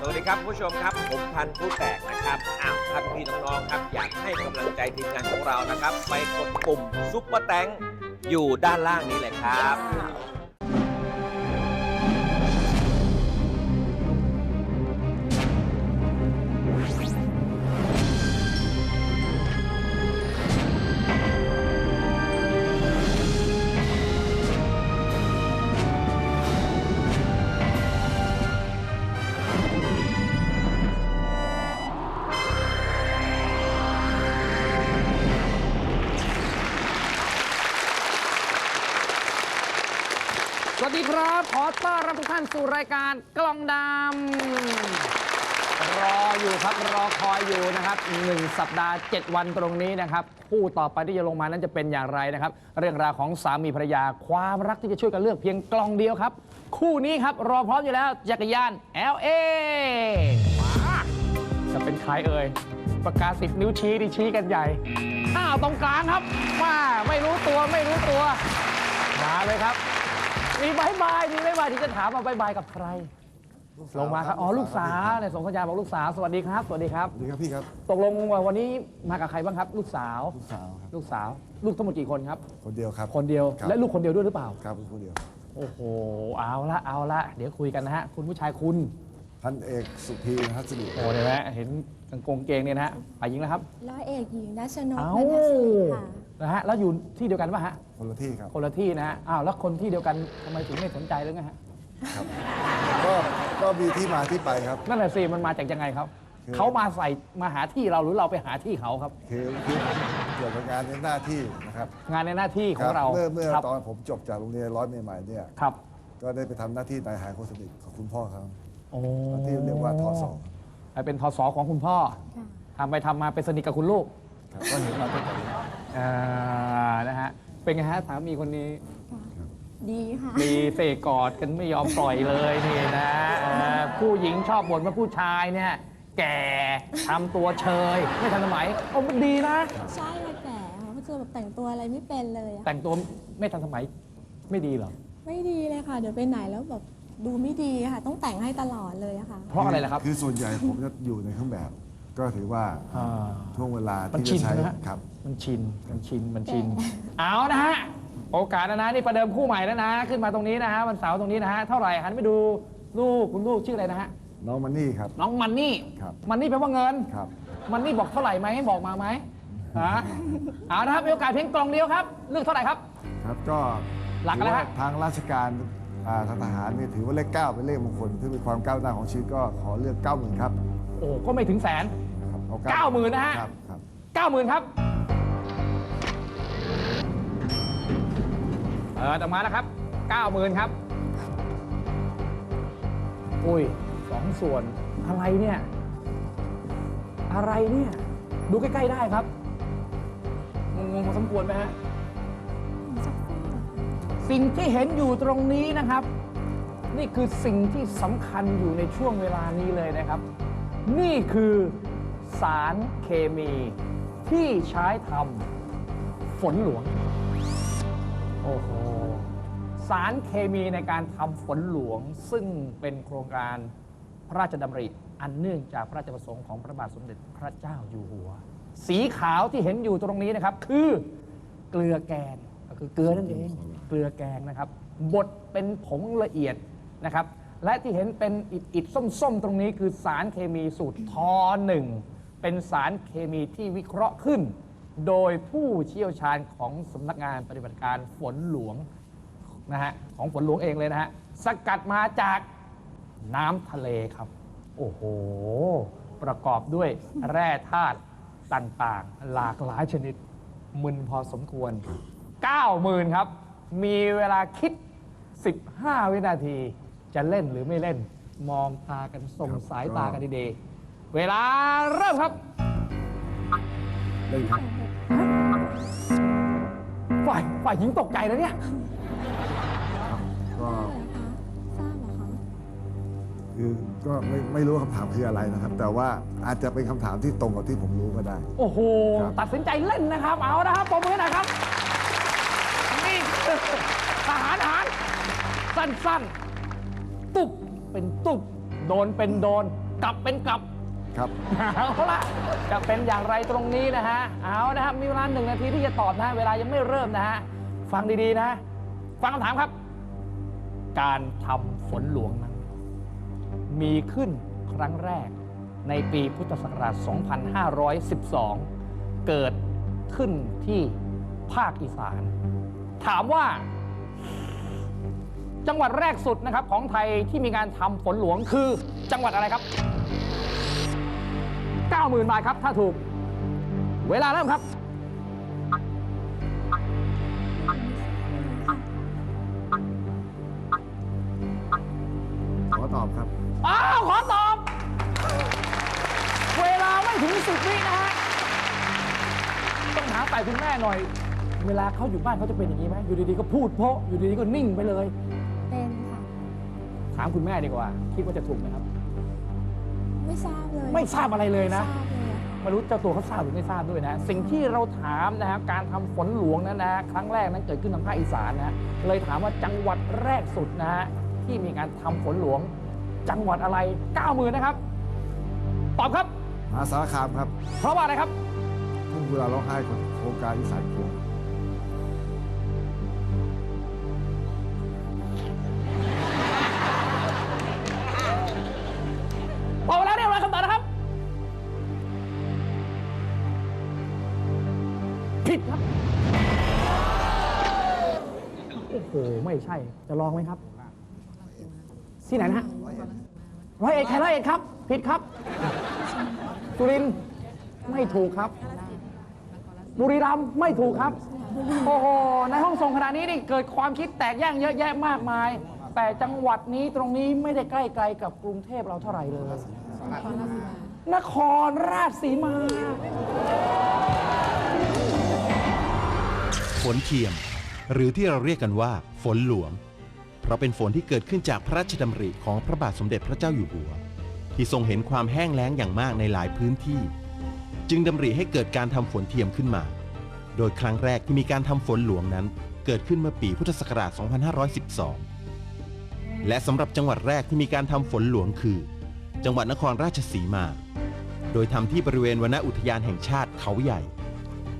สวัสดีครับผู้ชมครับ ผมพันธุ์ผู้แตกนะครับอ้าวท่านพี่น้องๆครับ อยากให้กำลังใจทีมงานของเรานะครับ ไปกดปุ่มซุปเปอร์แตงอยู่ด้านล่างนี้เลยครับ สู่รายการกล่องดำรออยู่ครับรอคอยอยู่นะครับหนึ่งสัปดาห์ 7 วันตรงนี้นะครับคู่ต่อไปที่จะลงมานั้นจะเป็นอย่างไรนะครับ เรื่องราวของสามีภรรยาความรักที่จะช่วยกันเลือกเพียงกล่องเดียวครับ คู่นี้ครับรอพร้อมอยู่แล้วจักรยาน LA มาจะเป็นใครเอ่ยประกาศสิบนิ้วชี้ที่ชี้กันใหญ่อ้าวตรงกลางครับมาไม่รู้ตัวไม่รู้ตัวมาเลยครับ มีบายบายมีบายบายที่จะถามว่าบายบายกับใคร ลงมาครับ อ๋อ ลูกสาวเนี่ยส่งสัญญาณบอกลูกสาว สวัสดีครับ สวัสดีครับ สวัสดีครับพี่ครับ ตกลงว่าวันนี้มากับใครบ้างครับ ลูกสาว ลูกสาวครับ ลูกสาว ลูกทั้งหมดกี่คนครับ คนเดียวครับ คนเดียวครับและลูกคนเดียวด้วยหรือเปล่า ครับคนเดียว โอ้โห เอาละเอาละ เดี๋ยวคุยกันนะฮะ คุณผู้ชายคุณ พันเอกสุธีฮัสดิโอ้เห็นไหมเห็นกางกงเกงเนี่ยนะฮะไปยิงแล้วครับ ร้อยเอกหญิงนัชนกเอ้านันทศรีค่ะ นะฮะ แล้วอยู่ที่เดียวกันป่ะฮะ คนละที่ครับ คนละที่นะฮะอ้าวแล้วคนที่เดียวกันทำไมถึงไม่สนใจเลยไงฮะก็ก็มีที่มาที่ไปครับ นั่นแหละสิมันมาจากยังไงครับคือ เขามาใส่มาหาที่เราหรือเราไปหาที่เขาครับ คือคือเกี่ยวกับงานในหน้าที่นะครับงานในหน้าที่ขคองรัเราเมื่อเมื่อครับตอนผมจบจากโรงเรียนร้อยใหม่ๆเนี่ย ครับก็ได้ไปทำหน้าที่นายหายคนสนิทของคุณพ่อเขาโอ้ที่เรียกว่าทศไปเป็นทศของคุณพ่อค่ะทำไปทำมาเป็นสนิทกับคุณลูก ครับก็เห็นมาตั้งแต่นี้อ่านะฮะ เป็นไงฮะสามีคนนี้ ดีค่ะ มีเสกกอดกันไม่ยอมปล่อยเลยนี่นะเอ่อผู้หญิงชอบบ่นว่าผู้ชายเนี่ย แก่ทำตัวเชย ไม่ทันสมัยโอ้มันดีนะ ใช่ค่ะแก่ค่ะเพราะเจอแบบแต่งตัวอะไรไม่เป็นเลยอะแต่งตัวไม่ทันสมัยไม่ดีเหรอ ไม่ดีเลยค่ะ เดี๋ยวไปไหนแล้วแบบดูไม่ดีค่ะ ต้องแต่งให้ตลอดเลยอะค่ะ เพราะอะไรล่ะครับ คือส่วนใหญ่ผมจะอยู่ในเครื่องแบบ ก็ถือว่าอ่าช่วงเวลามันที่ชิจะนใช้นะฮะ ครับ มันชิน มันชิน มันชิน เอานะฮะ โอกาสนะนะนี่ประเดิมคู่ใหม่แล้วนะ ขึ้นมาตรงนี้นะฮะวันเสาร์ตรงนี้นะฮะ เท่าไหร่หันไปดูลูกคุณลูกชื่ออะไรนะฮะ น้องมันนี่ครับ น้องมันนี่ ครับ มันนี่แปลว่าเงิน ครับ มันนี่บอกเท่าไหร่ไหมให้บอกมาไหมฮะเอานะครับมีโอกาสเพียงกล่องเดียวครับ เลือกเท่าไหร่ครับ ครับก็หลักอะไรฮะถืว่าทางราชการอ่าทางทหารเนี่ยถือว่าเลขเก้าเป็นเลขมงคลที่เป็นความก้าวหน้าของชีวิตก็ขอเลือกเก้าหมื่นครับ โอ้ก็ไม่ถึงแสนครับเอาเก้าหมื่นนะฮะครับครับเก้าหมื่นครับ เออต่อมาแล้วครับเก้าหมื่นครับ อุ้ยสองส่วนอะไรเนี่ย อะไรเนี่ย ดูใกล้ ๆ ได้ครับ งงๆพอสมควรไหมฮะ สิ่งที่เห็นอยู่ตรงนี้นะครับ นี่คือสิ่งที่สำคัญอยู่ในช่วงเวลานี้เลยนะครับ นี่คือสารเคมีที่ใช้ทำฝนหลวง โอ้โห สารเคมีในการทำฝนหลวง ซึ่งเป็นโครงการพระราชดำริ อันเนื่องจากพระราชประสงค์ของพระบาทสมเด็จพระเจ้าอยู่หัว สีขาวที่เห็นอยู่ตรงนี้นะครับ คือเกลือแกงก็คือเกลือนั่นเองเกลือแกงนะครับบดเป็นผงละเอียดนะครับ และที่เห็นเป็นอิดๆส้มๆ ตรงนี้คือสารเคมีสูตรทอหนึ่งเป็นสารเคมีที่วิเคราะห์ขึ้น โดยผู้เชี่ยวชาญของสำนักงานปฏิบัติการฝนหลวงนะฮะของฝนหลวงเองเลยนะฮะสกัดมาจากน้ำทะเลครับ โอ้โห ประกอบด้วยแร่ธาตุต่างๆ หลากหลายชนิดมึนพอสมควร 90,000 ครับ มีเวลาคิด 15 วินาที จะเล่นหรือไม่เล่น มองตากันส่งสายตากันดีๆ เวลาเริ่มครับ เล่นครับ ฝ่ายฝ่ายหญิงตกใจแล้วเนี่ย ก็ทราบเหรอคะคือก็ไม่ไม่รู้ว่าคำถามคืออะไรนะครับ แต่ว่าอาจจะเป็นคำถามที่ตรงกับที่ผมรู้ก็ได้ โอ้โห ครับ ตัดสินใจเล่นนะครับ เอานะครับปมมือหนะครับ นี่คือทหารหาร สั้น ๆ ตุบเป็นตุบโดนเป็นโดน กลับเป็นกลับ ครับ เอาละจะเป็นอย่างไรตรงนี้นะฮะ เอานะครับ มีเวลาหนึ่งนาทีที่จะตอบนะฮะ เวลายังไม่เริ่มนะฮะ ฟังดีๆนะ ฟังคำถามครับ การทำฝนหลวงนั้น มีขึ้นครั้งแรกในปีพุทธศักราช 2512 เกิดขึ้นที่ภาคอีสาน ถามว่า จังหวัดแรกสุดนะครับของไทยที่มีการทำฝนหลวงคือจังหวัดอะไรครับ 90,000 บาทครับ ถ้าถูก เวลาเริ่มครับ ขอตอบครับ อ้าว ขอตอบ เวลาไม่ถึงสิบวินะฮะ ต้องถามฝ่ายคุณแม่หน่อย เวลาเขาอยู่บ้านเขาจะเป็นอย่างนี้ไหมอยู่ดีๆ ก็พูดโพะอยู่ดีๆ ก็นิ่งไปเลย เป็นค่ะ ถามคุณแม่ดีกว่า คิดว่าจะถูกไหมครับ ไม่ทราบเลยไม่ทราบอะไรเลยนะไม่ทราบเลยอะค่ะไม่รู้เจ้าตัวเขาทราบหรือไม่ทราบด้วยนะ สิ่งที่เราถามนะครับการทำฝนหลวงนั้นนะ ครั้งแรกนั้นเกิดขึ้นทางภาคอีสานนะเลยถามว่าจังหวัดแรกสุดนะฮะที่มีการทำฝนหลวง จังหวัดอะไร9 0,000นะครับ ตอบครับมหาสารคามครับ เพราะว่าอะไรครับทุ่งกุลาร้องไห้ของโครงการอีสานเขียว อ้โหไม่ใช่ จะลองไหมครับ ที่ไหนนะฮะร้อยเอ็ดใครร้อยเอ็ดครับ ผิดครับ สุรินทร์ไม่ถูกครับ บุรีรัมย์ไม่ถูกครับ โอ้โห ในห้องส่งขณะนี้นี่เกิดความคิดแตกแยกเยอะแยะมากมาย แต่จังหวัดนี้ตรงนี้ไม่ได้ใกล้ไกลกับกรุงเทพเราเท่าไหร่เลย นครราชสีมาฝนเทียม หรือที่เราเรียกกันว่า ฝนหลวง เพราะเป็นฝนที่เกิดขึ้นจากพระราชดำริของพระบาทสมเด็จพระเจ้าอยู่หัว ที่ทรงเห็นความแห้งแล้งอย่างมากในหลายพื้นที่ จึงดำริให้เกิดการทำฝนเทียมขึ้นมา โดยครั้งแรกที่มีการทำฝนหลวงนั้น เกิดขึ้นเมื่อปีพุทธศักราช 2512 และสำหรับจังหวัดแรกที่มีการทำฝนหลวงคือ จังหวัดนครราชสีมา โดยทำที่บริเวณวนอุทยานแห่งชาติเขาใหญ่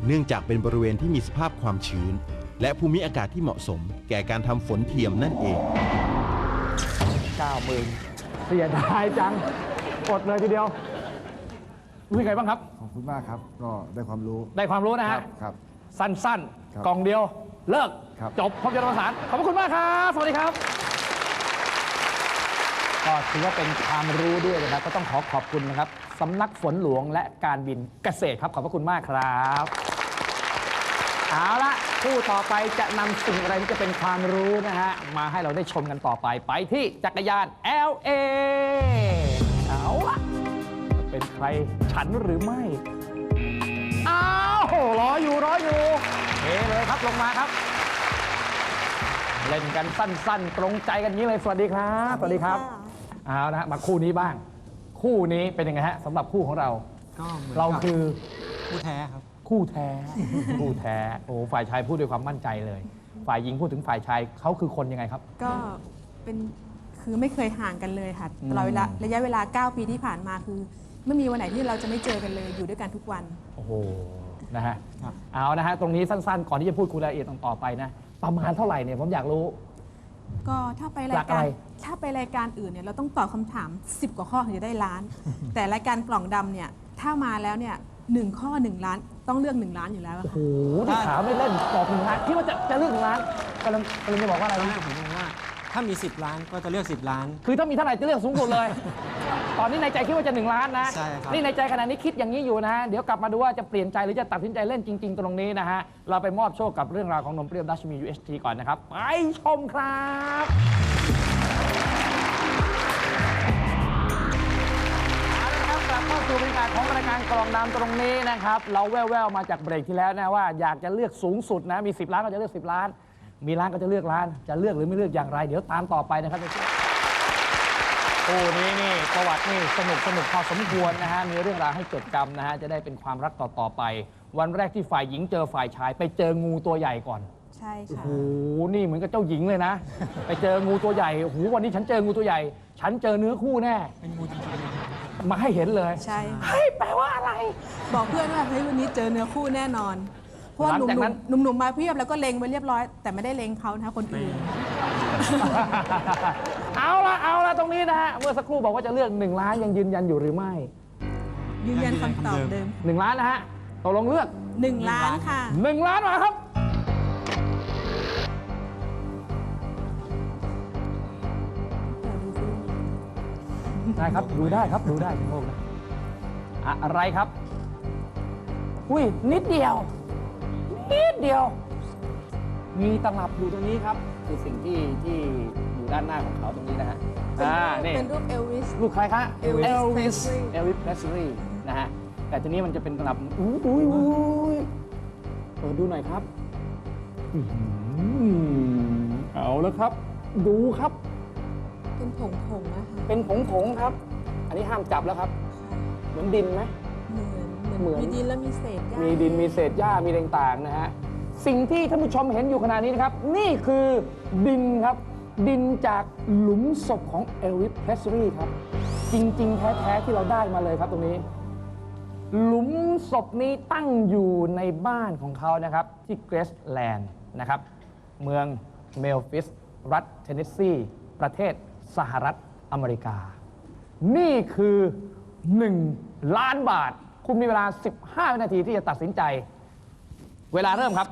เนื่องจากเป็นบริเวณที่มีสภาพความชื้น และภูมิอากาศที่เหมาะสม แก่การทำฝนเทียมนั่นเอง90,000เสียดายจังอดเลยทีเดียวรู้ยังไงบ้างครับ ขอบคุณมากครับ ก็ได้ความรู้ ได้ความรู้นะครัฮะ บครับ สั้นครับๆ กล่องเดียว เลิก ครับ จบพบกันประสานขอบพระคุณมากครับ สวัสดีครับ ก็ถือว่าเป็นความรู้ด้วยนะครับ ก็ต้องขอขอบคุณนะครับสำนักฝนหลวงและการบินเกษตรครับ ขอบพระคุณมากครับ เอาละคู่ต่อไปจะนำสิ่งอะไรที่จะเป็นความรู้นะฮะ มาให้เราได้ชมกันต่อไปไปที่จักรยาน LA เอาละจะเป็นใครฉันหรือไม่ อ้าวรออยู่รออยู่เทเลยครับลงมาครับ เล่นกันสั้นๆ ตรงใจกันอย่างนี้เลย สวัสดีครับสวัสดีครับเอานะฮะมาคู่นี้บ้าง คู่นี้เป็นยังไงฮะสำหรับคู่ของเรา ก็เหมือนเรากับคือ ผู้แท้ครับ คู่แท้ คู่แท้โอ้ฝ่ายชายพูดด้วยความมั่นใจเลย ฝ่ายหญิงพูดถึงฝ่ายชายเขาคือคนยังไงครับ ก็เป็นคือไม่เคยห่างกันเลยค่ะอืมตลอดเวลาระยะเวลา 9 ปีที่ผ่านมาคือ ไม่มีวันไหนที่เราจะไม่เจอกันเลยอยู่ด้วยกันทุกวัน โอ้โหนะฮะครับเอานะฮะตรงนี้สั้นๆ ก่อนที่จะพูดคุยรายละเอียดต่อไปนะประมาณเท่าไหร่เนี่ยผมอยากรู้ ก็ถ้าไปหราลัยกอะการไรถ้าไปรายการอื่นเนี่ยเราต้องตอบคำถาม 10 กว่าข้อถึงจะได้ล้าน แต่รายการกล่องดำเนี่ยถ้ามาแล้วเนี่ย หนึ่งข้อ1ล้านต้องเลือก1ล้านอยู่แล้วอะโอ้ค่ะ โหที่ถามไม่เล่นตอบหนึ่งล้านคิดว่าจะจะเลือกหนึ่งล้านกำลังกำลังจะบอกว่าอะไรตอนแรนะกผมมองว่าถ้ามี 10 ล้านก็จะเลือก 10 ล้าน คือถ้ามีเท่าไหร่จะเลือกสูงสุดเลย ตอนนี้ในใจคิดว่าจะหนึ่งล้านนะ ใช่ครับ นี่ในใจขณะนี้คิดอย่างนี้อยู่นะฮะเดี๋ยวกลับมาดูว่าจะเปลี่ยนใจหรือจะตัดสินใจเล่นจริง ๆ ตรงนี้นะฮะ เราไปมอบโชคกับเรื่องราวของนมเปรี้ยวดัชมี UHT ก่อนนะครับ ไปชมครับ กาศของรายการกรองน้ำตรงนี้นะครับ เราแว่วๆมาจากเบรกที่แล้วนะว่าอยากจะเลือกสูงสุดนะมี 10 ล้านก็จะเลือก 10 ล้าน มีล้านก็จะเลือกล้าน จะเลือกหรือไม่เลือกอย่างไร เดี๋ยวตามต่อไปนะครับโอ้นี่นี่ประวัตินี่สนุกสนุกพอสมควรนะฮะมีเรื่องราวให้จดจำนะฮะจะได้เป็นความรักต่อๆไป วันแรกที่ฝ่ายหญิงเจอฝ่ายชาย ไปเจองูตัวใหญ่ก่อนใช่โอ้ค่ะโหนี่เหมือนกับเจ้าหญิงเลยนะ ไปเจองูตัวใหญ่โอ้โหวันนี้ฉันเจองูตัวใหญ่ ฉันเจอเนื้อคู่แน่เป็นงูจริงๆเลย มาให้เห็นเลยใช่ค่ะเฮ้ยแปลว่าอะไร บอกเพื่อนว่าเฮ้ยวันนี้เจอเนื้อคู่แน่นอน เพราะว่าหลัหงจากนั้นุ่นมๆหนุ่มๆมาเพียบแล้วก็เลงไว้เรียบร้อย แต่ไม่ได้เลงเขานะคะคนอื่น เอาละเอาละตรงนี้นะฮะเมื่อสักครู่บอกว่าจะเลือก1ล้านยังยืนยันอยู่หรือไม่ยืนยันคำตอบเดิม1ล้านนะฮะตกลงเลือก1ล้านค่ะ1ล้านมาครับ ได้ครับดูได้ครับดูได้คุณโมกนะอะไรครับ อุ้ยนิดเดียว นิดเดียว มีตลับอยู่ตรงนี้ครับคือสิ่งที่ที่อยู่ด้านหน้าของเขาตรงนี้นะฮะอ่านี่เป็นรูปเอลวิสลูกใครคะ Elvis Elvis Presley Elvis Presley นะฮะแต่ทีนี้มันจะเป็นตลับอุ้ยอุ้ยอุ้ยเปิดดูหน่อยครับอื้อหือเอาแล้วครับ ดูครับ เป็นผงผงๆนะคะเป็นผงผงๆครับ อันนี้ห้ามจับแล้วครับ เหมือนดินไหม เหมือนเหมือนเหมือนมีดินแล้วมีเศษหญ้ามีดินมีเศษหญ้ามีอะไรต่างๆนะฮะสิ่งที่ท่านผู้ชมเห็นอยู่ขณะนี้นะครับ นี่คือดินครับ ดินจากหลุมศพของเอลวิสเพรสลีย์ครับ จริงๆ แท้ๆที่เราได้มาเลยครับตรงนี้ หลุมศพนี้ตั้งอยู่ในบ้านของเขานะครับ ที่เกรสแลนด์นะครับ เมืองเมลฟิส รัฐเทนเนสซี ประเทศ สหรัฐอเมริกา นี่คือ 1 ล้านบาท คุณมีเวลา 15 วินาทีที่จะตัดสินใจ เวลาเริ่มครับ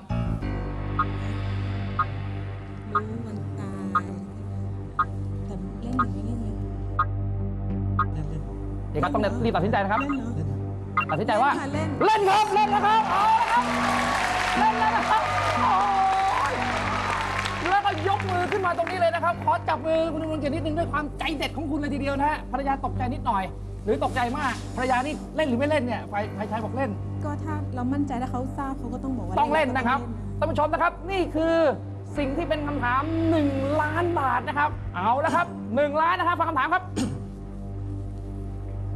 รู้วันตายแต่เล่นหรือไม่เล่นเลยเล่นเล่นเดี๋ยวครับต้องรีบตัดสินใจนะครับ เล่นเหรอเล่นตัดสินใจว่า เล่นค่ะเล่น เล่นครับ เล่นนะครับเอาละครับ เล่นแล้วนะครับโอ้ยแล้วก็ยก มือขึ้นมาตรงนี้เลยนะครับ ขอจับมือคุณดำรงเกียรตินิดนึงด้วยความใจเด็ดของคุณเลยทีเดียวนะฮะภรรยาตกใจนิดหน่อย หรือตกใจมากภรรยานี่เล่นหรือไม่เล่นเนี่ยฝ่ายฝ่ายชายบอกเล่น ก็ถ้าเรามั่นใจถ้าเขาทราบเขาก็ต้องบอกว่าต้องเล่นนะครับก็ท่านผู้ชมนะครับ นี่คือสิ่งที่เป็นคำถาม 1 ล้านบาทนะครับ เอาละครับ 1 ล้านนะครับฟังคำถามครับ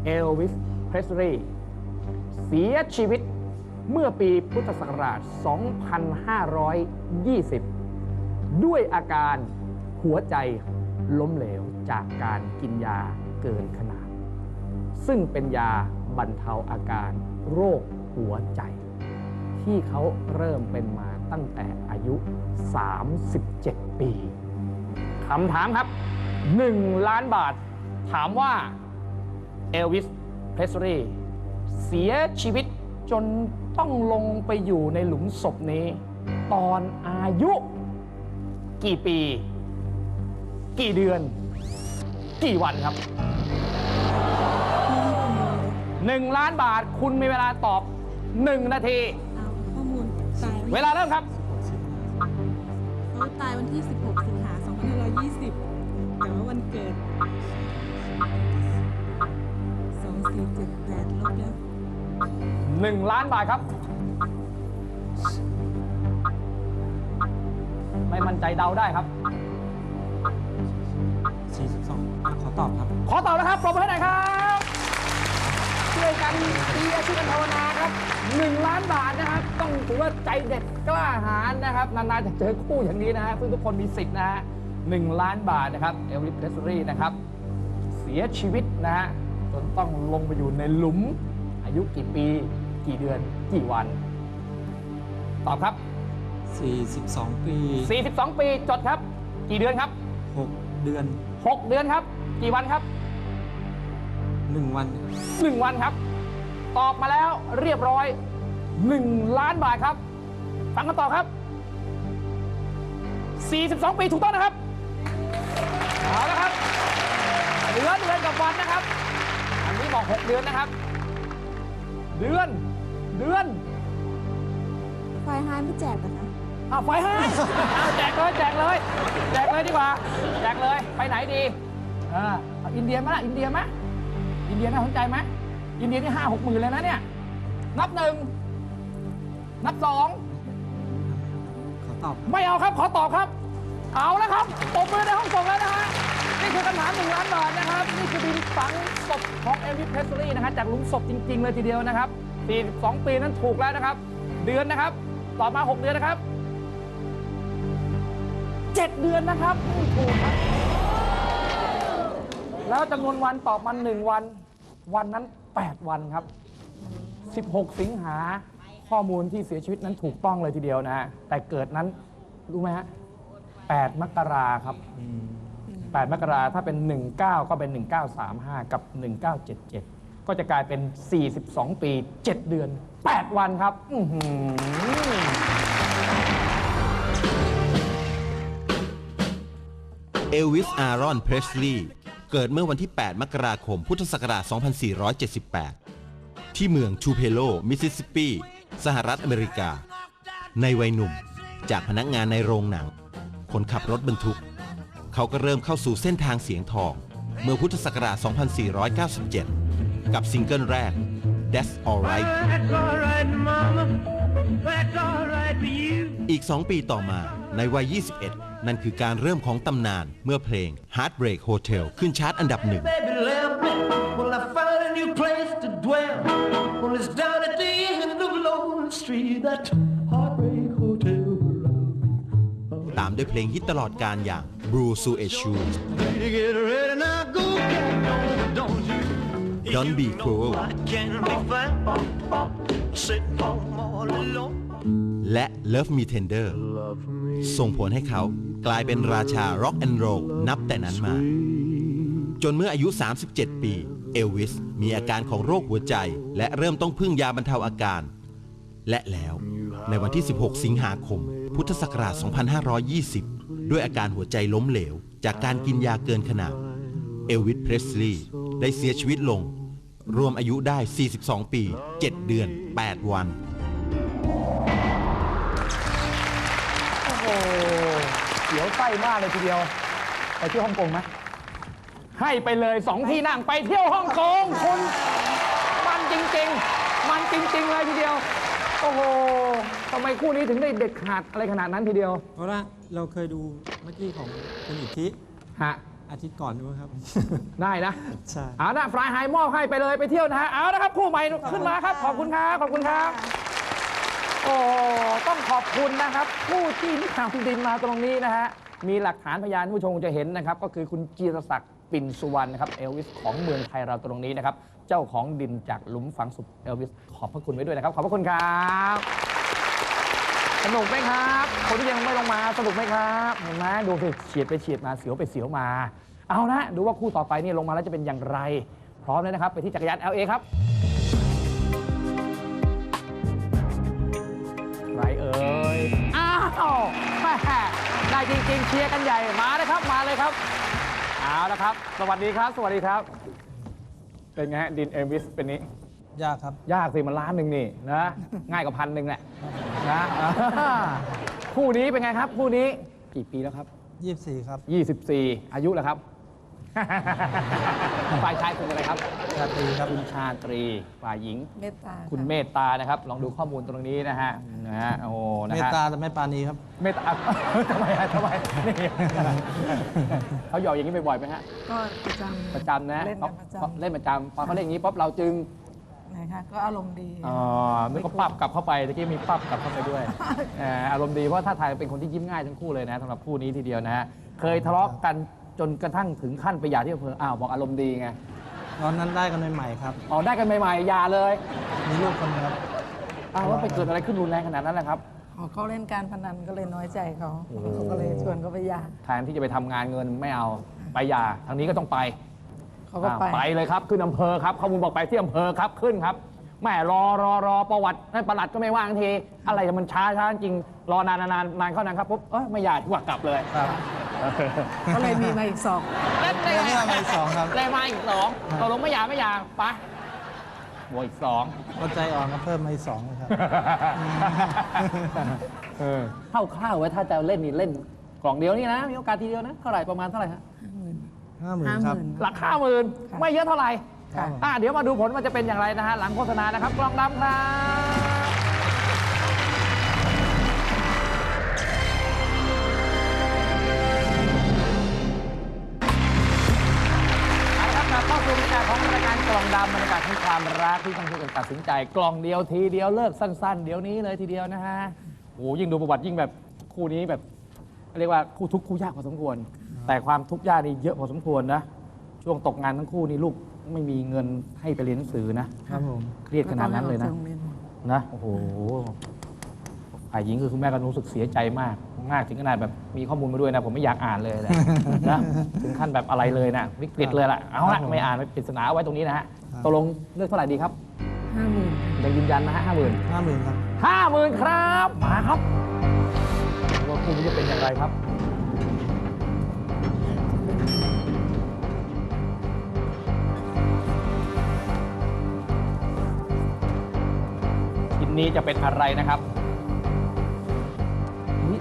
เอลวิส เพรสลีย์เสียชีวิตเมื่อปีพุทธศักราช 2520 ด้วยอาการ หัวใจล้มเหลวจากการกินยาเกินขนาด ซึ่งเป็นยาบรรเทาอาการโรคหัวใจ ที่เขาเริ่มเป็นมาตั้งแต่อายุ 37 ปีคำถามครับ 1 ล้านบาท ถามว่าเอลวิส เพรสลีเสียชีวิตจนต้องลงไปอยู่ในหลุมศพนี้ ตอนอายุกี่ปี กี่เดือน กี่วันครับ 1 ล้านบาทคุณมีเวลาตอบ 1 นาที เอาข้อมูลตายเวลาเริ่มครับ เขาตายวันที่ 16 สิงหา2520 แต่ว่าวันเกิด 2478ลบแล้ว1 ล้านบาทครับ ไม่มั่นใจเดาได้ครับ42 ขอตอบครับ ขอตอบนะครับปรบมือให้หน่อยครับช่วยกันเชียร์ช่วยกันภาวนาครับ1ล้านบาทนะครับ ต้องถือว่าใจเด็ดกล้าหาญนะครับ นานๆจะเจอคู่อย่างนี้นะฮะซึ่งทุกคนมีสิทธิ์นะฮะหนึ่งล้านบาทนะครับเอลวิสเพรสลีย์นะครับ เสียชีวิตนะฮะจนต้องลงไปอยู่ในหลุม อายุกี่ปี กี่เดือนกี่วัน ตอบครับ 42 ปี 42 ปีจดครับ กี่เดือนครับ 6 เดือน 6 เดือนครับ กี่วันครับ1วัน 1 วันครับ ตอบมาแล้วเรียบร้อย 1 ล้านบาทครับ ฟังคำตอบครับ 42 ปีถูกต้องนะครับ เอาละครับ เหลือเดือนกับวันนะครับ อันนี้บอก 6 เดือนนะครับ เดือน เดือน ไฟล์ไฮไม่แจกนะคะ อ้าวไฟให้เอาแจกเลยแจกเลย แจกเลยดีกว่า แจกเลย ไปไหนดี อ่าเอาอินเดียไหมล่ะอินเดียไหมอินเดียน่าสนใจไหมอินเดียนี่ห้าหกหมื่นเลยนะเนี่ย นับหนึ่งนับสองขอตอบครับไม่เอาครับขอตอบครับ เอาแล้วครับตบมือในห้องส่งแล้วนะฮะนี่คือคำถามหนึ่งล้านบาทนะครับ นี่คือดินฝังศพของเอลวิสเพรสลีย์นะฮะจากหลุมศพจริง ๆ เลยทีเดียวนะครับ42ปีนั้นถูกแล้วนะครับ เดือนนะครับ ต่อมา 6 เดือนนะครับ 7 เดือนนะครับไม่ถูกครับ แล้วจำนวนวันตอบมันหนึ่งวัน วันนั้น 8 วันครับ 16 สิงหาข้อมูลที่เสียชีวิตนั้นถูกต้องเลยทีเดียวนะฮะแต่เกิดนั้นรู้ไหมฮะ8มกราครับ 8 มกราถ้าเป็น 19 ก็เป็น 1935 กับ 1977 ก็จะกลายเป็น 42 ปี 7 เดือน 8 วันครับ อื้อหือเอลวิสอารอนเพรสลีย์ เกิดเมื่อวันที่ 8 มกราคม พุทธศักราช 2478 ที่เมืองชูเพโล มิสซิสซิปปี สหรัฐอเมริกา ในวัยหนุ่ม จากพนักงานในโรงหนัง คนขับรถบรรทุก เขาก็เริ่มเข้าสู่เส้นทางเสียงทอง เมื่อพุทธศักราช 2497 กับซิงเกิลแรก That's Alright อีก 2 ปีต่อมาในวัย 21 นั่นคือการเริ่มของตำนานเมื่อเพลง Heartbreak Hotel ขึ้นชาร์ตอันดับหนึ่ง ตามด้วยเพลงฮิตตลอดการอย่าง Blue s u e Shoes Don't Be Cruel Sitting home all alone. และ Love Me Tender ส่งผลให้เขากลายเป็นราชา Rock and Roll นับแต่นั้นมา จนเมื่ออายุ 37 ปี เอลวิสมีอาการของโรคหัวใจ และเริ่มต้องพึ่งยาบรรเทาอาการ และแล้วในวันที่ 16 สิงหาคม พุทธศักราช 2520 ด้วยอาการหัวใจล้มเหลว จากการกินยาเกินขนาด เอลวิสเพรสลีย์ได้เสียชีวิตลง รวมอายุได้ 42 ปี 7 เดือน 8 วัน โอ้โหเสียวไส้มากเลยทีเดียว ไปเที่ยวฮ่องกงไหมให้ไปเลยสองที่นั่งไปเที่ยวฮ่องกงคุณมันจริง ๆ มันจริง ๆ เลยทีเดียว โอ้โหทำไมคู่นี้ถึงได้เด็ดขาดอะไรขนาดนั้นทีเดียว เพราะว่าเราเคยดูเมื่อกี้ของคุณอิทธิฮะ อาทิตย์ก่อนด้วยครับ ได้นะใช่ เอานะฟลายไฮมอบให้ไปเลยไปเที่ยวนะฮะเอานะครับคู่ใหม่ขึ้นมาครับขอบคุณครับขอบคุณครับ โอ้ต้องขอบคุณนะครับ ผู้ที่นำดินมาตรงนี้นะฮะมีหลักฐานพยานผู้ชมจะเห็นนะครับ ก็คือคุณจีรศักดิ์ปิ่นสุวรรณนะครับเอลวิสของเมืองไทยเราตรงนี้นะครับ เจ้าของดินจากหลุมฝังศพเอลวิสขอบพระคุณไว้ด้วยนะครับ ขอบพระคุณครับ สนุกไหมครับ คนที่ยังไม่ลงมาสนุกไหมครับเห็นไหมดูสิเฉียดไปเฉียดมาเสียวไปเสียวมา เอานะดูว่าคู่ต่อไปนี่ลงมาแล้วจะเป็นอย่างไร พร้อมเลยนะครับ ไปที่จักรยาน LA ครับใครเอ่ยอ้าวแม่ได้จริงๆเชียร์กันใหญ่มาเลยครับมาเลยครับเอาละครับ สวัสดีครับ สวัสดีครับ เป็นไงฮะดินเอลวิสเป็นนี้ ยากครับ ยากสิมันล้านหนึ่งนี่นะ ง่ายกว่าพันหนึ่งแหละ นะอ่าคู่นี้เป็นไงครับคู่นี้กี่ปีแล้วครับ24ครับ24 อายุแล้วครับ ฝ่ายชายคุณอะไรครับ ชาตรีครับ คุณชาตรีฝ่ายหญิง เมตตาคุณเมตตานะครับ ลองดูข้อมูลตรงนี้นะฮะนะฮะโอ้โหนะเมฮะตตาแต่ไม่ปราณีครับ เมตตา ทำไมฮะทำไมนี่ เขาหยอกอย่างนี้บ่อยๆไหมฮะก็ประจำประจำนะเล่นกันประจำพอเล่นประจำพอเขาเล่นอย่างนี้ป๊บเราจึง นะคะก็อารมณ์ดีอ๋อนึกว่าปั๊บกลับเข้าไปตะกี้มีปั๊บกลับเข้าไปด้วยเอ่ออารมณ์ดีเพราะท่าทางเป็นคนที่ยิ้มง่ายทั้งคู่เลยนะสำหรับคู่นี้ทีเดียวนะฮะเคยทะเลาะกันจนกระทั่งถึงขั้นไปหย่าที่อำเภออ้าวบอกอารมณ์ดีไงตอนนั้นได้กันใหม่ๆครับ อ๋อได้กันใหม่ๆหย่าเลยมีลูกคนหนึงครับ อ้าวแล้วไปเกิดอะไรขึ้นรุนแรงขนาดนั้นแหละครับ อ๋อเขาเล่นการพนันก็เลยน้อยใจเขาเขาก็เลยชวนเขาไปหย่าแทนที่จะไปทำงานเงินไม่เอาไปหย่าทางนี้ก็ต้องไป เขาก็อ้าวไปไปเลยครับขึ้นอำเภอครับข้อมูลบอกไปที่อำเภอครับขึ้นครับแม่รอรอรอประวัติให้ประหลัดก็ไม่ว่างที อะไรมันช้าช้าจริงรอนานนานนานเข้านานครับปุ๊บเอ้ยไม่หย่าดีกว่ากลับเลยครับก็เลยมีมาอีกสองเล่นได้เรื่องมาอีกสองครับ เล่นมาอีกสองตกลงไม่หย่าไม่หย่าไปบวกอีกสอง ก็ใจอ่อนก็เพิ่มมาอีกสองเลยครับคร่าวๆไว้ถ้าจะเล่นนี่เล่นกล่องเดียวนี่นะ มีโอกาสทีเดียวนะ เท่าไหร่ประมาณเท่าไหร่ฮะ ห้าหมื่น ห้าหครับมื่นหลักห้าหมื่นค่ะไม่เยอะเท่าไหร่ค่ะ อะเดี๋ยวมาดูผลมันจะเป็นอย่างไรนะฮะ หลังโฆษณานะครับ กล่องดำครับ เอาละครับกลับเข้าสู่บรรยากาศของรายการกล่องดำบรรยากาศของความรักที่ต้องช่วยกันตัดสินใจ กล่องเดียวทีเดียวเลิกสั้น ๆ เดี๋ยวนี้เลยทีเดียวนะฮะโอ้ยิ่งดูประวัติยิ่งแบบคู่นี้แบบ เรียกว่าคู่ทุกข์คู่ยากพอสมควร แต่ความทุกข์ยากนี่เยอะพอสมควรนะ ช่วงตกงานทั้งคู่นี่ลูกไม่มีเงินให้ไปเรียนหนังสือนะครับผมเครียดขนาดนั้นเลยนะก็ต้องให้ออกจากโรงรีหมดนะโอ้โหฝ่ายหญิงคือคุณแม่ก็รู้สึกเสียใจมาก มากถึงขนาดแบบมีข้อมูลมาด้วยนะ ผมไม่อยากอ่านเลยนะ นะถึงขั้นแบบอะไรเลยนะวิกฤตเลยล่ะเอาละไม่อ่านไม่ปริศนาเอาไว้ตรงนี้นะฮะตกลงเลือกเท่าไหร่ดีครับห้าหมื่นยังยืนยันนะฮะห้าหมื่นห้าหมื่นครับห้าหมื่นครับมาครับว่าคู่นี้จะเป็นอย่างไรครับ นนี้จะเป็นอะไรนะครับอุ๊ย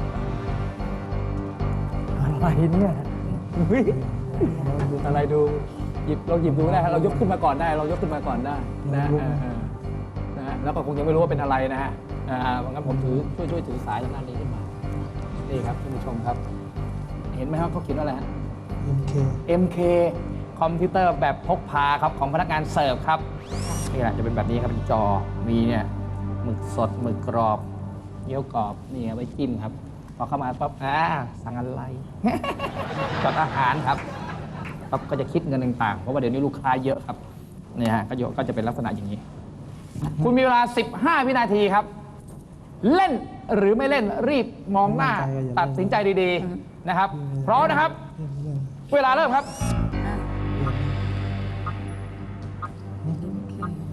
อะไรเนี่ยอุ๊ยอะไรดูหยิบเราหยิบดูได้ครับเรายกขึ้นมาก่อนได้ เรายกขึ้นมาก่อนได้นะเออเออนะฮะแล้วก็คงยังไม่รู้ว่าเป็นอะไรนะฮะอ่างั้นผมถือช่วยช่วยถือสายทางด้านนี้ขึ้นมานี่ครับท่านผู้ชมครับ เห็นไหมครับเขาเขียนว่าอะไรฮะ MK MK คอมพิวเตอร์แบบพกพาครับของพนักงานเสิร์ฟครับนี่แหละจะเป็นแบบนี้ครับเป็นจอมีเนี่ย หมึกสดหมึกกรอบเกี๊ยวกรอบนี่เอาไว้จิ้มครับ พอเข้ามาปั๊บอ่าสั่งอะไร จดอาหารครับปั๊บก็จะคิดเงินต่างๆ เพราะว่าเดี๋ยวนี้ลูกค้าเยอะครับนี่ฮะก็โยก็จะเป็นลักษณะอย่างนี้ คุณมีเวลา 15 วินาทีครับ เล่นหรือไม่เล่นรีบมองหน้า ตัดสินใจดีๆนะครับพร้อมนะครับ เวลาเริ่มครับ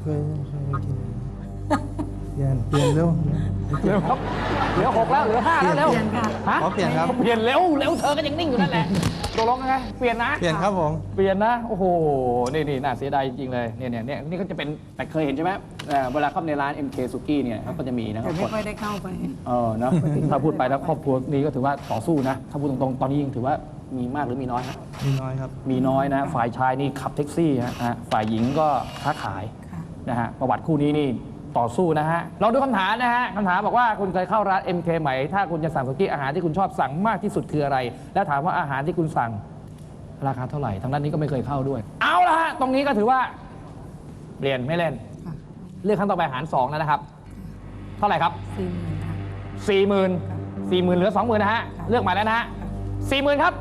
เคยเคยไปกินเปลี่ยนเปลี่ยนเร็ว เร็วครับเหลือหกแล้วเหลือห้าแล้วเร็วเปลี่ยนค่ะ ฮะขอเปลี่ยนครับ เปลี่ยนเร็วเร็วเธอก็ยังนิ่งอยู่นั่นแหละตกลงยังไงเปลี่ยนนะ เปลี่ยนครับผม เปลี่ยนนะ โอ้โห นี่นี่น่าเสียดายจริงๆเลย เนี่ยเนี่ยเนี่ยนี่ก็จะเป็น แต่เคยเห็นใช่ไหมเอ่อเวลาเข้าในร้าน MK s u k i เนี่ยเขาก็จะมีนะแต่กไม่ดค่อยได้เข้าไป เออเนอะถ้าพูดไปแล้วครอบครัวนี้ก็ถือว่าต่อสู้นะ ถ้าพูดตรงๆ ตอนนี้ยังถือว่ามีมากหรือมีน้อยฮะมีน้อยครับ มีน้อยนะ ฝ่ายชายนี่ขับแท็กซี่ฮะอะฝ่ายหญิงก็ค้าขายค่ะ นะฮะ ประวัติคู่นี้นี่ ต่อสู้นะฮะลองดูคำถามนะฮะคำถามบอกว่าคุณเคยเข้าร้าน MK ไหม ถ้าคุณจะสั่งสุกี้อาหารที่คุณชอบสั่งมากที่สุดคืออะไร แล้วถามว่าอาหารที่คุณสั่ง ราคาเท่าไหร่ทางด้านนี้ก็ไม่เคยเข้าด้วย เอาละฮะตรงนี้ก็ถือว่าเปลี่ยนไม่เล่นค่ะเลือกครั้งต่อไปหารสองแล้วนะครับ เท่าไหร่ครับสี่หมื่นค่ะ สี่หมื่นสี่หมื่นเหลือสองหมื่นนะฮะเลือกใหม่แล้วนะฮะสี่หมื่นครับ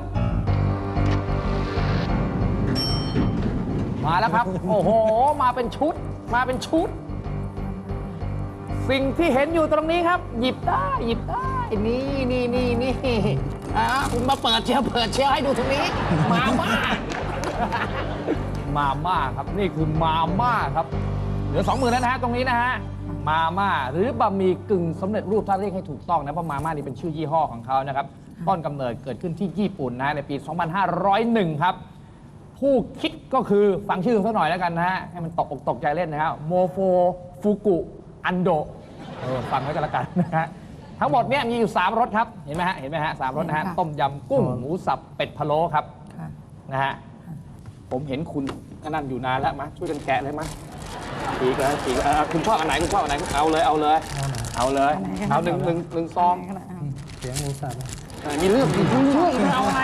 มาแล้วครับ โอ้โห มาเป็นชุด มาเป็นชุด สิ่งที่เห็นอยู่ตรงนี้ครับ หยิบได้หยิบได้นี่นี่นี่นี่อ่าคุณมาเปิดเชียวเปิดเชียวให้ดูตรงนี้ มาม่า มาม่าครับนี่คือมาม่าครับ เหลือสองหมื่นแล้วนะฮะตรงนี้นะฮะมาม่าหรือบะหมี่กึ่งสำเร็จรูปถ้าเรียกให้ถูกต้องนะเพราะมาม่านี่เป็นชื่อยี่ห้อของเขานะครับต้นกำเนิดเกิดขึ้นที่ญี่ปุ่นนะในปี 2501 ครับผู้คิดก็คือฟังชื่อเขาหน่อยแล้วกันนะฮะให้มันตกอกตกใจเล่นนะครับโมโฟฟุกุ อันโดเออฟังไว้กันละกันนะฮะทั้งหมดเนี่ยมีอยู่ 3รสครับเห็นไหมฮะเห็นไหมฮะสามรสนะฮะค่ะ ต้มยำกุ้งหมูสับเป็ดพะโล้ครับค่ะนะฮะผมเห็นคุณก็นั่นอยู่นานแล้วมาช่วยกันแกะเลยมาสีกเลยสีกเลยเออคุณชอบอันไหนคุณชอบอันไหนคุณเอาเลยเอาเลยเอาเลย เอาหนึ่งหนึ่งหนึ่งซองเสียงหมูสับอะเออมีเรื่องมีเรื่องอีกเอาอะไร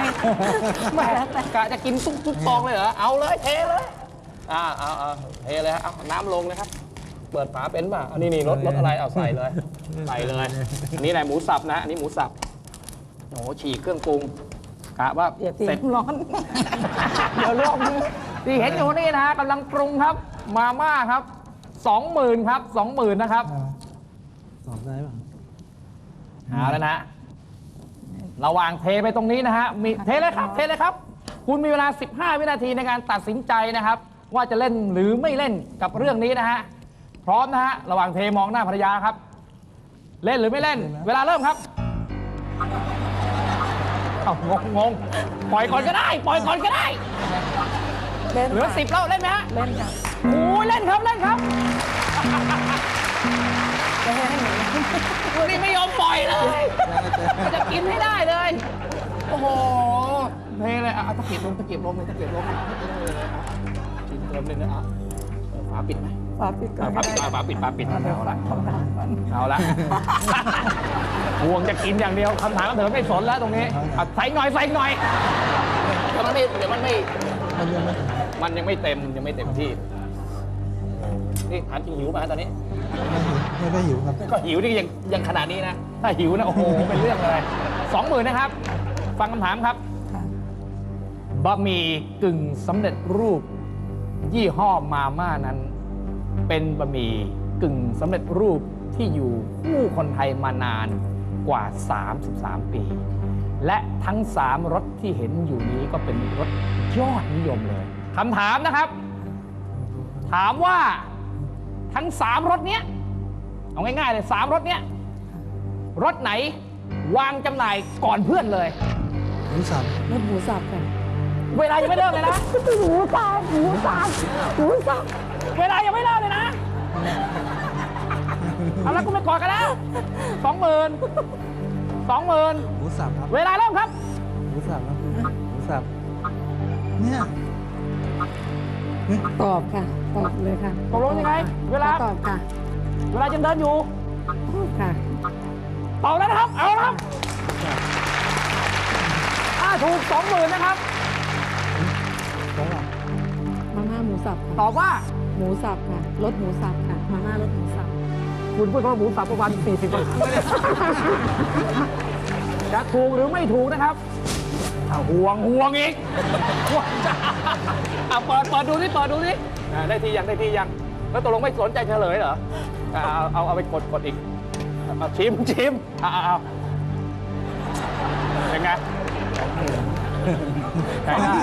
แหม่กะจะกินทุกทุกซองเลยเหรอ เอาเลยเทเลย อ่าเอาเอาเทเลยฮะเอาน้ำลงนะครับ เปิดฝาเป็นป่ะอันนี้นี่รสรสอะไรเอาใส่เลย ใส่เลยอันนี้ไหนหมูสับนะ อันนี้หมูสับโอ้โหฉีกเครื่องปรุงกะว่าเดี๋ยวตีเสร็จ ร้อน เดี๋ยวรอบนี้ที่เห็นอยู่นี่นะฮะกำลังปรุงครับ มาม่าครับสองหมื่นครับสองหมื่นนะครับอ่าตอบได้ป่ะเอาแล้วนะฮะระหว่างเทไปตรงนี้นะฮะมีเทเลยครับ เทเลยครับ คุณมีเวลา 15 วินาทีในการตัดสินใจนะครับ ว่าจะเล่นหรือไม่เล่นกับเรื่องนี้นะฮะพ ร้อมนะฮะ ระหว่างเทมองหน้าภรรยาครับ เล่นหรือไม่เล่น เวลาเริ่มครับเอ้างงงงปล่อยก่อนก็ได้ ปล่อยก่อนก็ได้ เล่นเหลือสิบแล้วเล่นไหมฮะเล่นค่ะโอ้ยเล่นครับ เล่นครับ จะให้หนูนี่ไม่ยอมปล่อยเลยมันจะกินให้ได้เลย โอ้โหเทเลยอะเอาตะเกียบลงตะเกียบลงเลยตะเกียบลงกินเติมเลยนะอะเออฝาปิดไหม ฝาปิดก่อเอานฝาก็ปิดได้เอาฝาปิดฝาปิดเดี๋ยวเอาฝาละของทานก่อนเอาละห่วงจะกินอย่างเดียวคำถามเถอะไม่สนแล้วตรงนี้อะใส่หน่อยใส่หน่อยเดี๋ยวมันไม่เดี๋ยวมันไม่มันยังไม่มันยังไม่เต็มยังไม่เต็มที่นี่ถามจริงหิวไหมตอนนี้ไม่ได้หิวครับก็หิวนี่ยังยังขนาดนี้นะถ้าหิวนะโอ้โหเป็นเรื่องเลยสองหมื่นนะครับ ฟังคำถามครับค่ะบะหมี่กึ่งสำเร็จรูป ยี่ห้อมาม่านั้น เป็นบะหมี่กึ่งสำเร็จรูปที่อยู่คู่คนไทยมานานกว่า 33 ปี และทั้ง 3รสที่เห็นอยู่นี้ก็เป็นรสยอดนิยมเลยคำถามนะครับ ถามว่าทั้ง 3รสเนี้ยเอาง่ายๆเลย3รสเนี้ยรสไหนวางจำหน่ายก่อนเพื่อนเลย หมูสับรถหมูสับค่ะเวลายังไม่เริ่มเลยนะ หมูสับหมูสับหมูสับ เวลายังไม่เริ่มเลยนะ เอาแล้วกูไม่กอดกันแล้วสองหมื่นสองหมื่นหมูสับครับเวลาเริ่มครับ หมูสับครับหมูสับเนี่ยตอบค่ะ ตอบเลยค่ะตกลงยังไงเวลา ตอบค่ะ เวลายังเดินอยู่ค่ะตอบแล้วนะครับ เอาแล้วครับถ้าถูกสองหมื่นนะครับ มาม่าหมูสับตค่ะอบว่า หมูสับค่ะรสหมูสับค่ะมาม่ารสหมูสับคุณพูดคำว่าหมูสับประมาณ40กว่าครั้งแล้วเนี่ยจะถูกหรือไม่ถูกนะครับอะห่วงห่วงอีกห่วงจ้าอะเปิดเปิดดูนี่เปิดดูนี่อะได้ทียังได้ทียังแล้วตกลงไม่สนใจเฉลยเหรออะเอาเอาเอาไปกดกดอีกเอาชิมชิมอะเอาเอาเป็นไงใครได้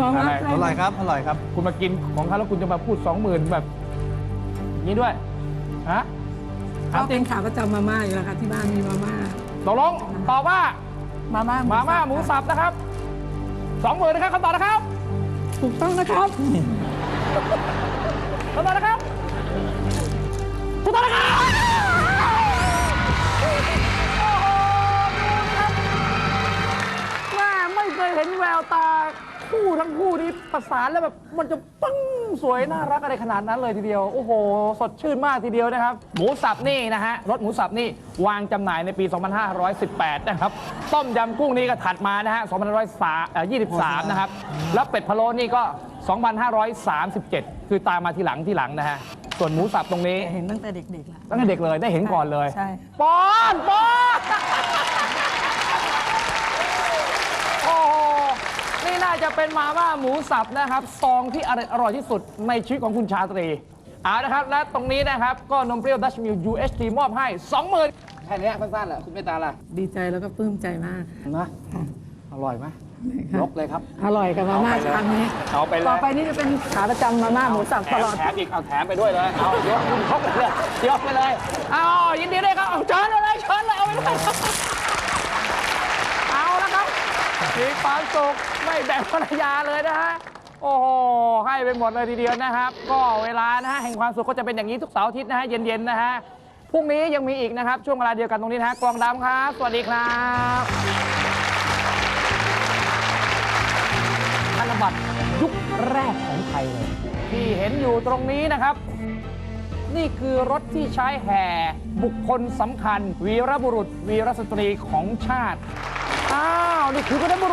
มาม่าอะไรอร่อยครับอร่อยครับ คุณมากินของเขาแล้วคุณจะมาพูดสองหมื่นแบบนี้ด้วยฮะถาก็มจเป็รินงขาประจำมาม่าอยู่แล้วค่ะที่บ้านมีมาม่าตกลงตอบว่า มาม่ามาม่าหมูค่ะสับนะครับสองหมื่นนะครับคำตอบนะครับถูกต้องนะครับ คำตอบนะครับ คู่ทั้งคู่นี้ประสานแล้วแบบมันจะปังสวยน่ารักอะไรขนาดนั้นเลยทีเดียว โอ้โห สดชื่นมากทีเดียวนะครับ หมูสับนี่นะฮะรสหมูสับนี่วางจำหน่ายในปี 2518 นะครับ ต้มยำกุ้งนี่ก็ถัดมานะฮะ2523 นะครับ แล้วเป็ดพะโล้นี่ก็ 2537 คือตามมาทีหลังทีหลังนะฮะ ส่วนหมูสับตรงนี้ เห็นตั้งแต่เด็กๆแล้วตั้งแต่เด็กเลยได้เห็นก่อนเลย ใช่ ปอนปอนโอ้โห นี่น่าจะเป็นมาม่าหมูสับนะครับซองที่อร่อยอร่อยที่สุดในชีวิตของคุณชาตรีเอานะครับและตรงนี้นะครับก็นมเปรี้ยวดัชมิล UHT มอบให้ 20,000แค่นี้สั้นๆแหละคุณเมตตาล่ะดีใจแล้วก็ปลื้มใจมากนะค่ะอร่อยไหมค่ะยกเลยครับ อร่อยกับมาม่าชามนี้เอาไปเลยต่อไปนี่จะเป็นขาประจำมาม่าหมูสับแถตมลอดแถมอีกเอาแถมไปด้วยเลยเอายกคุณครบเลยยกไปเลยเอายินดีด้วยครับเอาเชิญเลยเชิญเลยเอาไปเลยเอาแล้วครับ มีความสุขไม่แบ่งภรรยาเลยนะฮะ โอ้โห ให้ไปหมดเลยทีเดียวนะครับ ก็เวลานะฮะแห่งความสุขก็จะเป็นอย่างนี้ทุกเสาร์อาทิตย์นะฮะ เย็นๆนะฮะ พรุ่งนี้ยังมีอีกนะครับ ช่วงเวลาเดียวกันตรงนี้นะฮะกองดำครับ สวัสดีครับธนบัตรยุคแรกของไทยเลย ที่เห็นอยู่ตรงนี้นะครับ นี่คือรถที่ใช้แห่บุคคลสำคัญ วีรบุรุษ วีรสตรีของชาติ อ้าวนี่คือวีรบุ